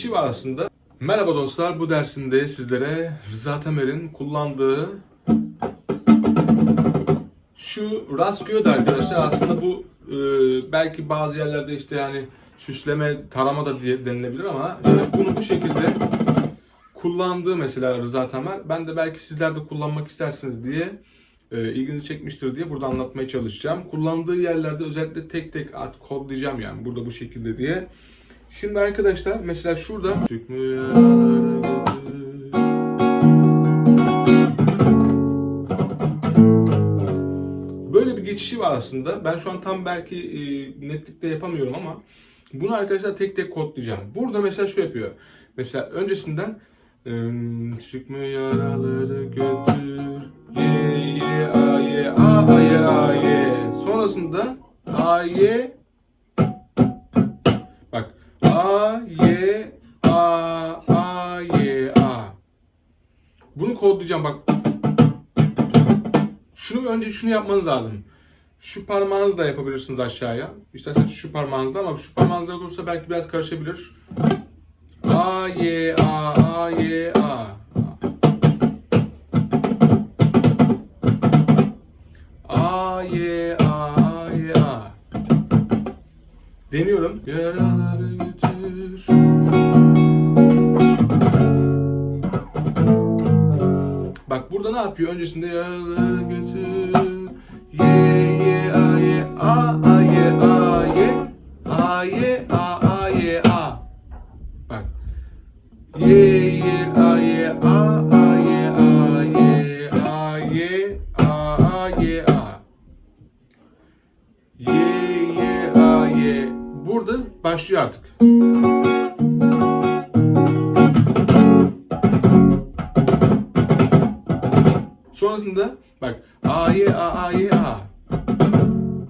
geçişi var aslında. Merhaba dostlar, bu dersinde sizlere Rıza Temer'in kullandığı şu Rascio'da arkadaşlar aslında bu e, belki bazı yerlerde işte yani süsleme, tarama da diye denilebilir ama işte bunu bu şekilde kullandığı mesela Rıza Temer. Ben de belki sizler de kullanmak istersiniz diye e, ilginizi çekmiştir diye burada anlatmaya çalışacağım. Kullandığı yerlerde özellikle tek tek at kodlayacağım yani burada bu şekilde diye. Şimdi arkadaşlar mesela şurada Böyle bir geçişi var aslında. Ben şu an tam belki e, netlikte yapamıyorum ama bunu arkadaşlar tek tek kodlayacağım. Burada mesela şu yapıyor. Mesela öncesinden ım, Sıkma yaraları götür Ye ye a ye a a ye a ye Sonrasında a ye Bak a a a ye a Bunu kodlayacağım bak şunu önce şunu yapmanız lazım. Şu parmağınızı da yapabilirsiniz aşağıya. İsterseniz şu parmağınızla ama şu parmağınızda olursa belki biraz karışabilir. A, Y, A, A, Y, A. A, Y, A, A, Y, A. Deniyorum. Götür. Bak burada ne yapıyor? Öncesinde yaraları götür. Ye ye a ye a a ye a ye a ye a a ye a. Bak. Ye ye a ye a a ye a ye a ye a a ye a. Ye ye a ye. Burada başlıyor artık. Sonrasında bak A Y A A Y A.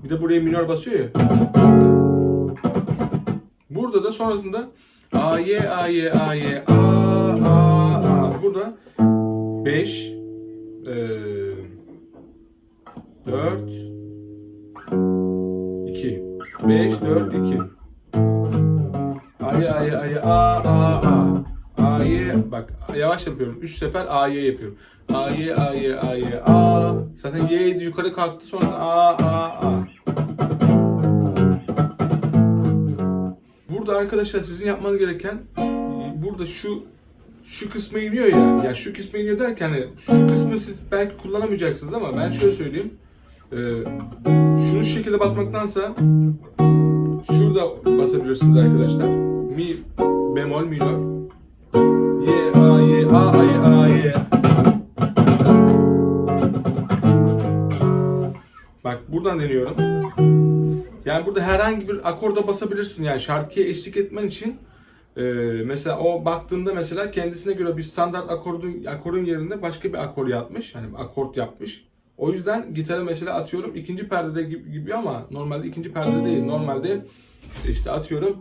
Bir de buraya minör basıyor ya. Burada da sonrasında A Y A Y A A A. Burada 5 4 2 5 4 2 A'ya A'ya A'ya A A A A'ya bak yavaş yapıyorum. 3 sefer A'ya yapıyorum. A'ya A'ya A'ya A Zaten Y'ydi yukarı kalktı sonra A A A Burada arkadaşlar sizin yapmanız gereken burada şu şu kısmı iniyor ya. Ya şu kısmı iniyor derken hani şu kısmı siz belki kullanamayacaksınız ama ben şöyle söyleyeyim. Ee, şunu şu şekilde basmaktansa Şurada basabilirsiniz arkadaşlar. Mi bemol minör. Deniyorum. Yani burada herhangi bir akorda basabilirsin yani şarkıya eşlik etmen için e, mesela o baktığında mesela kendisine göre bir standart akordun akorun yerinde başka bir akor yapmış. Hani akort yapmış. O yüzden gitarı mesela atıyorum ikinci perdede gibi, gibi ama normalde ikinci perdede değil. Normalde işte atıyorum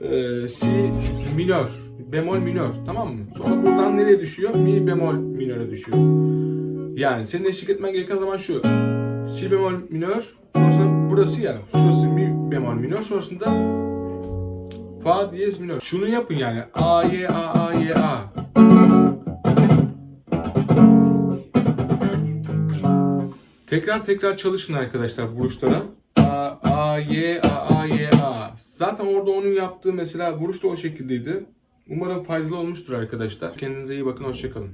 e, si minör, bemol minör tamam mı? Sonra buradan nereye düşüyor? Mi bemol minöre düşüyor. Yani senin eşlik etmen gereken zaman şu. Si bemol minör, sonrasında burası ya. Şurası mi bemol minör, sonrasında fa diyez minör. Şunu yapın yani. A, Y, A, A, Y, A. Tekrar tekrar çalışın arkadaşlar vuruşlara. A, A, Y, A, A, Y, A. Zaten orada onun yaptığı mesela vuruş da o şekildeydi. Umarım faydalı olmuştur arkadaşlar. Kendinize iyi bakın, hoşçakalın.